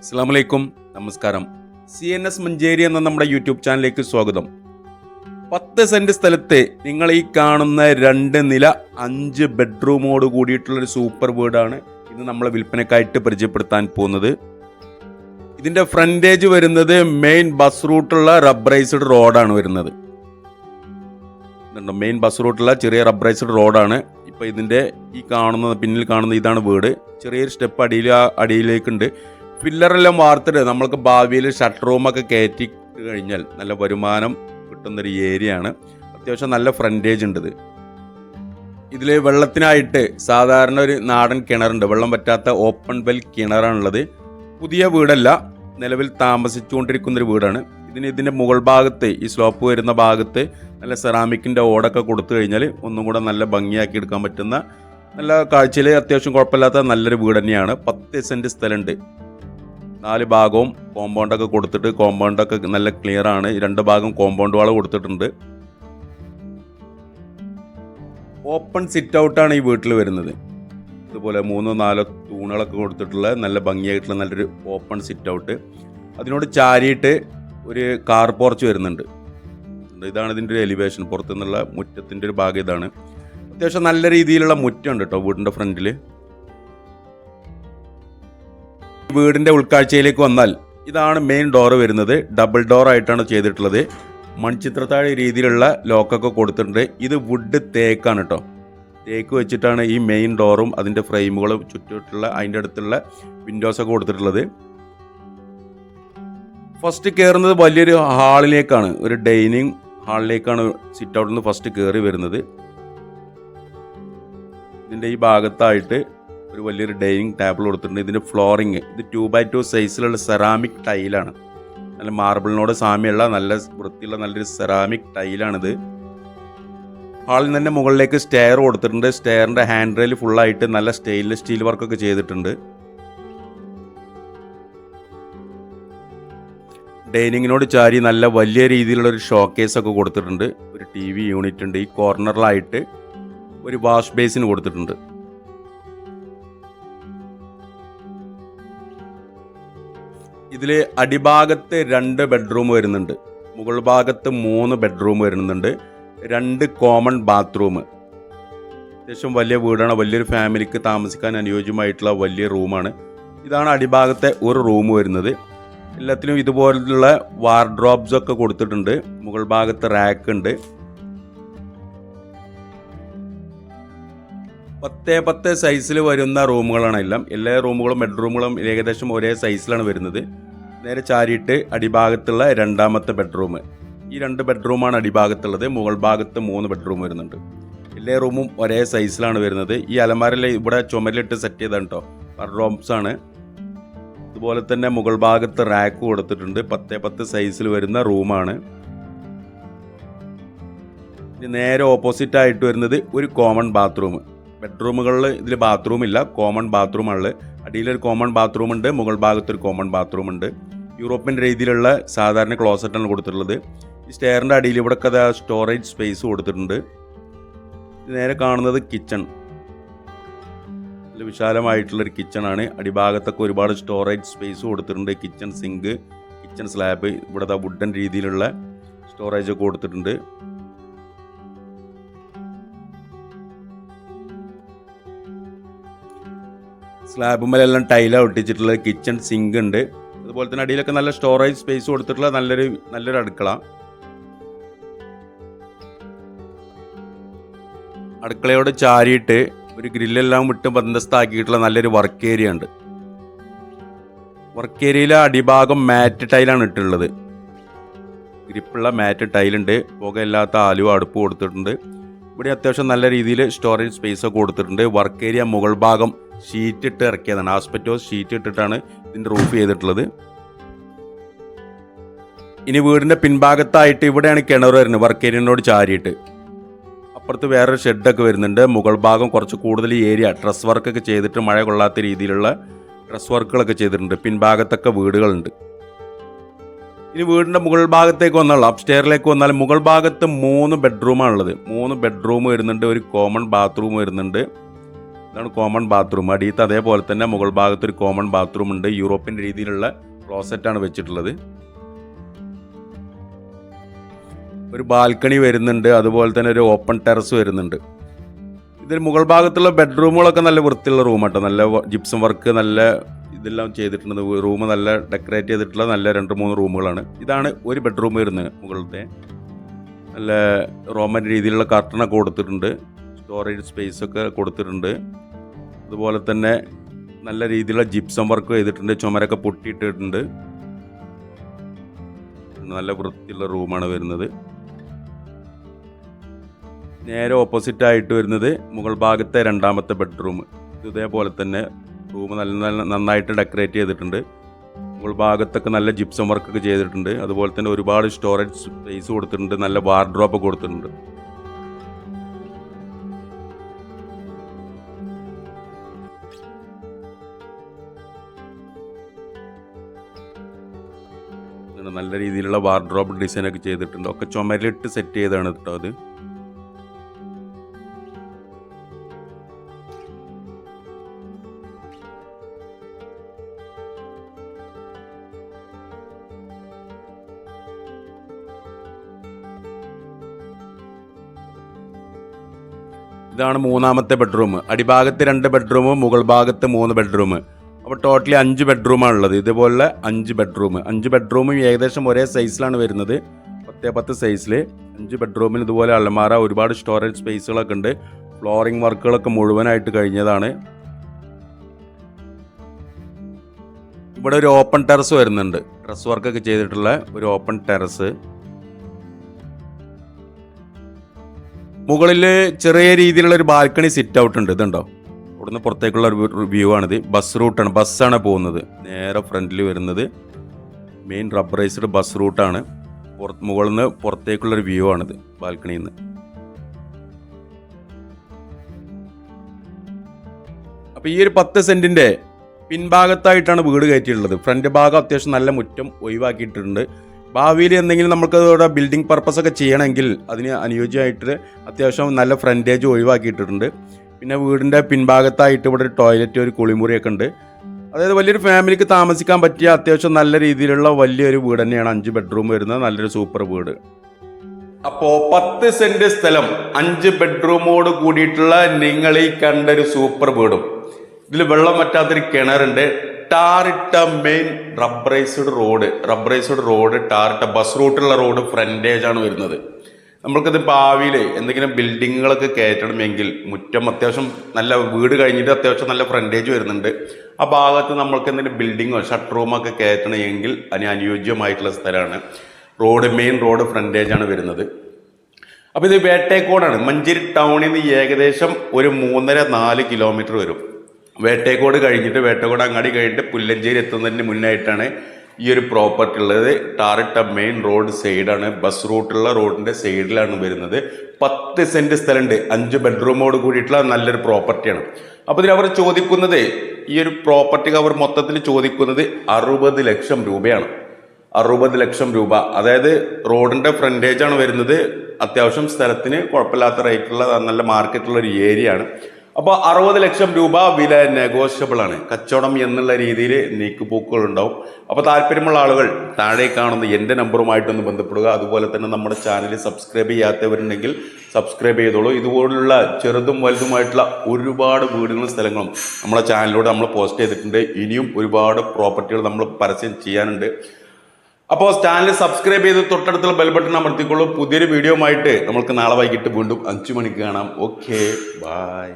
അസ്സാമലൈക്കും നമസ്കാരം. C N S Manjeri എന്ന നമ്മുടെ യൂട്യൂബ് ചാനലിലേക്ക് സ്വാഗതം. പത്ത് സെന്റ് സ്ഥലത്തെ നിങ്ങൾ ഈ കാണുന്ന രണ്ട് നില അഞ്ച് ബെഡ്റൂമോട് കൂടിയിട്ടുള്ള ഒരു സൂപ്പർ വീടാണ് ഇന്ന് നമ്മൾ വിൽപ്പനക്കായിട്ട് പരിചയപ്പെടുത്താൻ പോകുന്നത്. ഇതിന്റെ ഫ്രണ്ടേജ് വരുന്നത് മെയിൻ ബസ് റൂട്ടുള്ള റബ്ബറൈസ്ഡ് റോഡാണ് വരുന്നത്. മെയിൻ ബസ് റൂട്ടുള്ള ചെറിയ റബ്ബറൈസ്ഡ് റോഡാണ്. ഇപ്പോൾ ഇതിന്റെ ഈ കാണുന്ന പിന്നിൽ കാണുന്ന ഇതാണ് വീട്. ചെറിയൊരു സ്റ്റെപ്പ് അടിയിൽ അടിയിലേക്കുണ്ട്. പില്ലറെല്ലാം വാർത്തിട്ട് നമ്മൾക്ക് ഭാവിയിൽ ഷട്ടർ റൂമൊക്കെ കയറ്റി കഴിഞ്ഞാൽ നല്ല വരുമാനം കിട്ടുന്നൊരു ഏരിയ ആണ് അത്യാവശ്യം നല്ല ഫ്രണ്ടേജ് ഉണ്ട് ഇത്. ഇതിൽ വെള്ളത്തിനായിട്ട് സാധാരണ ഒരു നാടൻ കിണറുണ്ട്. വെള്ളം പറ്റാത്ത ഓപ്പൺ വെൽ കിണറാണുള്ളത്. പുതിയ വീടല്ല. നിലവിൽ താമസിച്ചുകൊണ്ടിരിക്കുന്നൊരു വീടാണ്. ഇതിന് ഇതിന്റെ മുകൾ ഭാഗത്ത് ഈ സ്ലോപ്പ് വരുന്ന ഭാഗത്ത് നല്ല സെറാമിക്കിന്റെ ഓടൊക്കെ കൊടുത്തു കഴിഞ്ഞാൽ ഒന്നും കൂടെ നല്ല ഭംഗിയാക്കി എടുക്കാൻ പറ്റുന്ന നല്ല കാഴ്ചയിൽ അത്യാവശ്യം കുഴപ്പമില്ലാത്ത നല്ലൊരു വീട് തന്നെയാണ്. പത്ത് സെന്റ് സ്ഥലമുണ്ട്. നാല് ഭാഗവും കോമ്പൗണ്ടൊക്കെ കൊടുത്തിട്ട് കോമ്പൗണ്ടൊക്കെ നല്ല ക്ലിയർ ആണ്. രണ്ട് ഭാഗം കോമ്പൗണ്ട് വാൾ കൊടുത്തിട്ടുണ്ട്. ഓപ്പൺ സിറ്റ് ഔട്ടാണ് ഈ വീട്ടിൽ വരുന്നത്. ഇതുപോലെ മൂന്നോ നാലോ തൂണുകളൊക്കെ കൊടുത്തിട്ടുള്ള നല്ല ഭംഗിയായിട്ടുള്ള നല്ലൊരു ഓപ്പൺ സിറ്റ് ഔട്ട് അതിനോട് ചാരിയിട്ട് ഒരു കാർ പോർച്ച് വരുന്നുണ്ട്. ഇതാണ് ഇതിന്റെ ഒരു എലിവേഷൻ പുറത്തുനിന്നുള്ള മുറ്റത്തിന്റെ ഒരു ഭാഗം ഇതാണ്. അത്യാവശ്യം നല്ല രീതിയിലുള്ള മുറ്റമുണ്ട് കേട്ടോ വീടിന്റെ ഫ്രണ്ടിൽ വീടിന്റെ ഉൾക്കാഴ്ചയിലേക്ക് വന്നാൽ ഇതാണ് മെയിൻ ഡോർ വരുന്നത്. ഡബിൾ ഡോർ ആയിട്ടാണ് ചെയ്തിട്ടുള്ളത്. മൺചിത്രത്താഴ രീതിയിലുള്ള ലോക്കൊക്കെ കൊടുത്തിട്ടുണ്ട്. ഇത് വുഡ് തേക്കാണ് കേട്ടോ തേക്ക് വെച്ചിട്ടാണ് ഈ മെയിൻ ഡോറും അതിന്റെ ഫ്രെയിമുകളും ചുറ്റിട്ടുള്ള അതിന്റെ അടുത്തുള്ള വിൻഡോസൊക്കെ കൊടുത്തിട്ടുള്ളത്. ഫസ്റ്റ് കയറുന്നത് വലിയൊരു ഹാളിലേക്കാണ് ഒരു ഡൈനിങ് ഹാളിലേക്കാണ് സിറ്റ് ഔട്ടിൽ നിന്ന് ഫസ്റ്റ് കയറി വരുന്നത്. ഇതിന്റെ ഈ ഭാഗത്തായിട്ട് ഒരു വലിയൊരു ഡൈനിങ് ടേബിൾ കൊടുത്തിട്ടുണ്ട്. ഇതിന്റെ ഫ്ലോറിങ് ഇത് ടു ബൈ ടു സൈസിലുള്ള സെറാമിക് ടൈലാണ് നല്ല മാർബിളിനോട് സാമ്യമുള്ള നല്ല വൃത്തിയുള്ള നല്ലൊരു സെറാമിക് ടൈലാണിത് ഹാളിൽ തന്നെ മുകളിലേക്ക് സ്റ്റെയർ കൊടുത്തിട്ടുണ്ട്. സ്റ്റെയറിന്റെ ഹാൻഡ് റെയിൽ ഫുള്ളായിട്ട് നല്ല സ്റ്റെയിൻലെസ് സ്റ്റീൽ വർക്കൊക്കെ ചെയ്തിട്ടുണ്ട്. ഡൈനിങ്ങിനോട് ചാരി നല്ല വലിയ രീതിയിലുള്ള ഒരു ഷോക്കേസ് ഒക്കെ കൊടുത്തിട്ടുണ്ട്. ഒരു ടി വി യൂണിറ്റ് ഉണ്ട്. ഈ കോർണറിലായിട്ട് ഒരു വാഷ് ബേസിന് കൊടുത്തിട്ടുണ്ട്. ഇതിൽ അടിഭാഗത്ത് രണ്ട് ബെഡ്റൂം വരുന്നുണ്ട്. മുകൾ ഭാഗത്ത് മൂന്ന് ബെഡ്റൂം വരുന്നുണ്ട്. രണ്ട് കോമൺ ബാത്റൂം അത്യാവശ്യം വലിയ വീടാണ്. വലിയൊരു ഫാമിലിക്ക് താമസിക്കാൻ അനുയോജ്യമായിട്ടുള്ള വലിയ റൂമാണ് ഇതാണ് അടിഭാഗത്തെ ഒരു റൂം വരുന്നത്. എല്ലാത്തിനും ഇതുപോലുള്ള വാർഡ്രോബ്സ് ഒക്കെ കൊടുത്തിട്ടുണ്ട്. മുകൾ ഭാഗത്ത് റാക്ക് ഉണ്ട്. പത്തേ പത്തേ സൈസിൽ വരുന്ന റൂമുകളാണ് എല്ലാം. എല്ലാ റൂമുകളും ബെഡ്റൂമുകളും ഏകദേശം ഒരേ സൈസിലാണ് വരുന്നത്. നേരെ ചാരിയിട്ട് അടിഭാഗത്തുള്ള രണ്ടാമത്തെ ബെഡ്റൂം. ഈ രണ്ട് ബെഡ്റൂമാണ് അടിഭാഗത്തുള്ളത്. മുകൾ ഭാഗത്ത് മൂന്ന് ബെഡ്റൂം വരുന്നുണ്ട്. എല്ലാ റൂമും ഒരേ സൈസിലാണ് വരുന്നത്. ഈ അലമാരയിൽ ഇവിടെ ചുമരിലിട്ട് സെറ്റ് ചെയ്താണ് കേട്ടോ റൂംസ് ആണ്. അതുപോലെ തന്നെ മുകൾ ഭാഗത്ത് റാക്ക് കൊടുത്തിട്ടുണ്ട്. പത്തേ പത്ത് സൈസിൽ വരുന്ന റൂമാണ് നേരെ ഓപ്പോസിറ്റ് ആയിട്ട് വരുന്നത് ഒരു കോമൺ ബാത്റൂം ബെഡ്റൂമുകളിൽ ഇതിൽ ബാത്റൂം ഇല്ല. കോമൺ ബാത്റൂമാണ് അടിയിലൊരു കോമൺ ബാത്റൂം ഉണ്ട് മുകൾ ഭാഗത്തൊരു കോമൺ ബാത്റൂം ഉണ്ട്. യൂറോപ്യൻ രീതിയിലുള്ള സാധാരണ ക്ലോസറ്റാണ് കൊടുത്തിട്ടുള്ളത്. ഈ സ്റ്റെയറിന്റെ അടിയിൽ ഇവിടെ കഥ സ്റ്റോറേജ് സ്പേസ് കൊടുത്തിട്ടുണ്ട്. നേരെ കാണുന്നത് കിച്ചൺ വിശാലമായിട്ടുള്ളൊരു കിച്ചണാണ് അടിഭാഗത്തൊക്കെ ഒരുപാട് സ്റ്റോറേജ് സ്പേസ് കൊടുത്തിട്ടുണ്ട്. കിച്ചൺ സിങ്ക് കിച്ചൺ സ്ലാബ് ഇവിടുത്തെ വുഡൻ രീതിയിലുള്ള സ്റ്റോറേജ് ഒക്കെ കൊടുത്തിട്ടുണ്ട്. സ്ലാബുമ്മലെല്ലാം ടൈലാണ് ഒട്ടിച്ചിട്ടുള്ളത് കിച്ചൺ സിങ്ക് ഉണ്ട്. അതുപോലെ തന്നെ അടിയിലൊക്കെ നല്ല സ്റ്റോറേജ് സ്പേസ് കൊടുത്തിട്ടുള്ള നല്ലൊരു നല്ലൊരു അടുക്കള. അടുക്കളയോട് ചാരിയിട്ട് ഒരു ഗ്രില്ലെല്ലാം വിട്ട് ബന്ധസ്ഥാക്കിയിട്ടുള്ള നല്ലൊരു വർക്ക് ഏരിയ ഉണ്ട്. വർക്ക് ഏരിയയിലെ അടിഭാഗം മാറ്റ് ടൈലാണ് ഇട്ടുള്ളത്. ഗ്രിപ്പുള്ള മാറ്റ് ടൈലുണ്ട് പുകയില്ലാത്ത ആലുവ അടുപ്പ് കൊടുത്തിട്ടുണ്ട്. ഇവിടെ അത്യാവശ്യം നല്ല രീതിയിൽ സ്റ്റോറേജ് സ്പേസ് ഒക്കെ കൊടുത്തിട്ടുണ്ട്. വർക്ക് ഏരിയ മുകൾ ഭാഗം ഷീറ്റ് ഇട്ട് ഇറക്കിയതാണ്. ആസ്പെറ്റോസ് ഷീറ്റ് ഇട്ടിട്ടാണ് ഇതിന്റെ റൂഫ് ചെയ്തിട്ടുള്ളത്. ഇനി വീടിന്റെ പിൻഭാഗത്തായിട്ട് ഇവിടെയാണ് കിണർ വരുന്നത്. വർക്ക് ഏരിയനോട് ചാരിയിട്ട്. അപ്പുറത്ത് വേറൊരു ഷെഡൊക്കെ വരുന്നുണ്ട്. മുകൾ ഭാഗം കുറച്ച് കൂടുതൽ ഏരിയ ഡ്രസ് വർക്കൊക്കെ ചെയ്തിട്ട് മഴ കൊള്ളാത്ത രീതിയിലുള്ള ഡ്രസ് വർക്കുകളൊക്കെ ചെയ്തിട്ടുണ്ട്. പിൻഭാഗത്തൊക്കെ വീടുകളുണ്ട്. ഇനി വീടിന്റെ മുകൾ ഭാഗത്തേക്ക് വന്നാൽ അപ്സ്റ്റെയറിലേക്ക് വന്നാൽ മുകൾ ഭാഗത്ത് മൂന്ന് ബെഡ്റൂമാണുള്ളത് മൂന്ന് ബെഡ്റൂം വരുന്നുണ്ട്. ഒരു കോമൺ ബാത്റൂം വരുന്നുണ്ട്. ഇതാണ് കോമൺ ബാത്റൂം അടിയത്ത് അതേപോലെ തന്നെ മുകൾ ഭാഗത്ത് ഒരു കോമൺ ബാത്റൂം ഉണ്ട്. യൂറോപ്യൻ രീതിയിലുള്ള ക്ലോസറ്റാണ് വെച്ചിട്ടുള്ളത്. ഒരു ബാൽക്കണി വരുന്നുണ്ട്. അതുപോലെ തന്നെ ഒരു ഓപ്പൺ ടെറസ് വരുന്നുണ്ട്. ഇതിൽ മുകൾ ഭാഗത്തുള്ള ബെഡ്റൂമുകളൊക്കെ നല്ല വൃത്തിയുള്ള റൂമാട്ടോ നല്ല ജിപ്സം വർക്ക് നല്ല ഇതെല്ലാം ചെയ്തിട്ടുണ്ട് റൂം നല്ല ഡെക്കറേറ്റ് ചെയ്തിട്ടുള്ള നല്ല രണ്ട് മൂന്ന് റൂമുകളാണ് ഇതാണ് ഒരു ബെഡ്റൂം വരുന്നത് മുകളിലത്തെ. നല്ല റോമൻ രീതിയിലുള്ള കർട്ടനൊക്കെ കൊടുത്തിട്ടുണ്ട്. സ്റ്റോറേജ് സ്പേസ് ഒക്കെ കൊടുത്തിട്ടുണ്ട്. അതുപോലെ തന്നെ നല്ല രീതിയിലുള്ള ജിപ്സം വർക്ക് ചെയ്തിട്ടുണ്ട്. ചുമരൊക്കെ പൊട്ടിയിട്ടിട്ടുണ്ട്. നല്ല വൃത്തിയുള്ള റൂമാണ് വരുന്നത്. നേരെ ഓപ്പോസിറ്റ് ആയിട്ട് വരുന്നത് മുകൾ ഭാഗത്തെ രണ്ടാമത്തെ ബെഡ്റൂം. ഇത് ഇതേപോലെ തന്നെ റൂം നല്ല നല്ല നന്നായിട്ട് ഡെക്കറേറ്റ് ചെയ്തിട്ടുണ്ട്. മുകൾ ഭാഗത്തൊക്കെ നല്ല ജിപ്സം വർക്കൊക്കെ ചെയ്തിട്ടുണ്ട്. അതുപോലെ തന്നെ ഒരുപാട് സ്റ്റോറേജ് സ്പേസ് കൊടുത്തിട്ടുണ്ട്. നല്ല വാർഡ്രോപ്പ് കൊടുത്തിട്ടുണ്ട്. നല്ല രീതിയിലുള്ള വാർഡ്രോബ് ഡിസൈനൊക്കെ ചെയ്തിട്ടുണ്ട്. ഒക്കെ ചുമരിലിട്ട് സെറ്റ് ചെയ്താണ് കേട്ടോ അത്. ഇതാണ് മൂന്നാമത്തെ ബെഡ്റൂം അടിഭാഗത്ത് രണ്ട് ബെഡ്റൂം മുകൾ ഭാഗത്ത് മൂന്ന് ബെഡ്റൂം അപ്പോൾ ടോട്ടലി അഞ്ച് ബെഡ്റൂമാണ് ഉള്ളത് ഇതുപോലെ അഞ്ച് ബെഡ്റൂം. അഞ്ച് ബെഡ്റൂമും ഏകദേശം ഒരേ സൈസിലാണ് വരുന്നത്. പത്തേ പത്ത് സൈസിൽ അഞ്ച് ബെഡ്റൂമിൽ ഇതുപോലെ അലമാര ഒരുപാട് സ്റ്റോറേജ് സ്പേസുകളൊക്കെ ഉണ്ട്. ഫ്ലോറിംഗ് വർക്കുകളൊക്കെ മുഴുവനായിട്ട് കഴിഞ്ഞതാണ്. ഇവിടെ ഒരു ഓപ്പൺ ടെറസ് വരുന്നുണ്ട്. ഡ്രസ് വർക്കൊക്കെ ചെയ്തിട്ടുള്ള ഒരു ഓപ്പൺ ടെറസ് മുകളിൽ ചെറിയ രീതിയിലുള്ള ഒരു ബാൽക്കണി സിറ്റ് ഔട്ട് ഉണ്ട്. ഇതുണ്ടോ? ഇവിടുന്ന് പുറത്തേക്കുള്ള ഒരു വ്യൂ ആണിത്. ബസ് റൂട്ടാണ് ബസ്സാണ് പോകുന്നത്. നേരെ ഫ്രണ്ടിൽ വരുന്നത് മെയിൻ റബ്ബറൈസ്ഡ് ബസ് റൂട്ടാണ് പുറത്ത് മുകളിൽ നിന്ന് പുറത്തേക്കുള്ള ഒരു വ്യൂ ആണിത് ബാൽക്കണിയിൽ നിന്ന് അപ്പോൾ ഈ ഒരു പത്ത് സെന്റിന്റെ പിൻഭാഗത്തായിട്ടാണ് വീട് കയറ്റിയിട്ടുള്ളത്. ഫ്രണ്ട് ഭാഗം അത്യാവശ്യം നല്ല മുറ്റം ഒഴിവാക്കിയിട്ടുണ്ട്. ഭാവിയിൽ എന്തെങ്കിലും നമുക്ക് ഇവിടെ ബിൽഡിംഗ് പർപ്പസ് ഒക്കെ ചെയ്യണമെങ്കിൽ അതിന് അനുയോജ്യമായിട്ട് അത്യാവശ്യം നല്ല ഫ്രണ്ടേജ് ഒഴിവാക്കിയിട്ടുണ്ട്. പിന്നെ വീടിന്റെ പിൻഭാഗത്തായിട്ട് ഇവിടെ ഒരു ടോയ്ലറ്റ് ഒരു കുളിമുറിയൊക്കെ ഉണ്ട്. അതായത് വലിയൊരു ഫാമിലിക്ക് താമസിക്കാൻ പറ്റിയ അത്യാവശ്യം നല്ല രീതിയിലുള്ള വലിയൊരു വീട് തന്നെയാണ് അഞ്ച് ബെഡ്റൂം വരുന്നത്. നല്ലൊരു സൂപ്പർ വീട്. അപ്പോൾ പത്ത് സെന്റ് സ്ഥലം അഞ്ച് ബെഡ്റൂമോട് കൂടിയിട്ടുള്ള നിങ്ങൾ ഈ കണ്ട ഒരു സൂപ്പർ വീടും. ഇതിൽ വെള്ളം പറ്റാത്തൊരു കിണറുണ്ട്. ടാറിട്ട main rubberised road rubberised road ടാറിട്ട bus റൂട്ടുള്ള റോഡ് ഫ്രണ്ടേജ് ആണ് വരുന്നത്. നമ്മൾക്കിത് ഭാവിയിൽ എന്തെങ്കിലും ബിൽഡിങ്ങുകളൊക്കെ കയറ്റണമെങ്കിൽ മുറ്റം അത്യാവശ്യം നല്ല വീട് കഴിഞ്ഞിട്ട് അത്യാവശ്യം നല്ല ഫ്രണ്ടേജ് വരുന്നുണ്ട്. ആ ഭാഗത്ത് നമ്മൾക്ക് എന്തെങ്കിലും ബിൽഡിങ്ങോ ഷട്ട് റൂമൊക്കെ കയറ്റണമെങ്കിൽ അതിന് അനുയോജ്യമായിട്ടുള്ള സ്ഥലമാണ്. റോഡ് മെയിൻ റോഡ് ഫ്രണ്ടേജ് ആണ് വരുന്നത്. അപ്പോൾ ഇത് വേട്ടേക്കോടാണ്. മഞ്ചേരി ടൗണിൽ നിന്ന് ഏകദേശം ഒരു മൂന്നര നാല് കിലോമീറ്റർ വരും. വേട്ടേക്കോട് കഴിഞ്ഞിട്ട് വേട്ടേക്കോട് അങ്ങാടി കഴിഞ്ഞിട്ട് പുല്ലഞ്ചേരി എത്തുന്നതിന് മുന്നായിട്ടാണ് ഈ ഒരു പ്രോപ്പർട്ടി ഉള്ളത് ടാറിട്ട മെയിൻ റോഡ് സൈഡാണ് ബസ് റൂട്ടുള്ള റോഡിന്റെ സൈഡിലാണ് വരുന്നത്. പത്ത് സെന്റ് സ്ഥലമുണ്ട്. അഞ്ച് ബെഡ്റൂമോട് കൂടിയിട്ടുള്ള നല്ലൊരു പ്രോപ്പർട്ടിയാണ് അപ്പോൾ ഇതിൽ അവർ ചോദിക്കുന്നത് ഈ ഒരു പ്രോപ്പർട്ടി അവർ മൊത്തത്തിൽ ചോദിക്കുന്നത് അറുപത് ലക്ഷം രൂപയാണ്. അറുപത് ലക്ഷം രൂപ. അതായത് റോഡിന്റെ ഫ്രണ്ടേജാണ് വരുന്നത്. അത്യാവശ്യം സ്ഥലത്തിന് കുഴപ്പമില്ലാത്ത റേറ്റുള്ള നല്ല മാർക്കറ്റുള്ള ഒരു ഏരിയ ആണ്. അപ്പോൾ അറുപത് ലക്ഷം രൂപ വില നെഗോഷ്യബിൾ ആണ്. കച്ചവടം എന്നുള്ള രീതിയിൽ നീക്കുപോക്കുകൾ ഉണ്ടാവും. അപ്പോൾ താല്പര്യമുള്ള ആളുകൾ താഴെ കാണുന്ന എന്റെ നമ്പറുമായിട്ടൊന്ന് ബന്ധപ്പെടുക. അതുപോലെ തന്നെ നമ്മുടെ ചാനൽ സബ്സ്ക്രൈബ് ചെയ്യാത്തവരുണ്ടെങ്കിൽ സബ്സ്ക്രൈബ് ചെയ്തോളൂ. ഇതുപോലുള്ള ചെറുതും വലുതുമായിട്ടുള്ള ഒരുപാട് വീടുകളും സ്ഥലങ്ങളും നമ്മുടെ ചാനലിലൂടെ നമ്മൾ പോസ്റ്റ് ചെയ്തിട്ടുണ്ട്. ഇനിയും ഒരുപാട് പ്രോപ്പർട്ടികൾ നമ്മൾ പരസ്യം ചെയ്യാനുണ്ട്. അപ്പോൾ ചാനൽ സബ്സ്ക്രൈബ് ചെയ്ത് തൊട്ടടുത്തുള്ള ബെൽ ബട്ടൺ അമർത്തിക്കൊള്ളൂ പുതിയൊരു വീഡിയോ ആയിട്ട് നമുക്ക് നാളെ വൈകിട്ട് വീണ്ടും അഞ്ചു മണിക്ക് കാണാം. Okay bye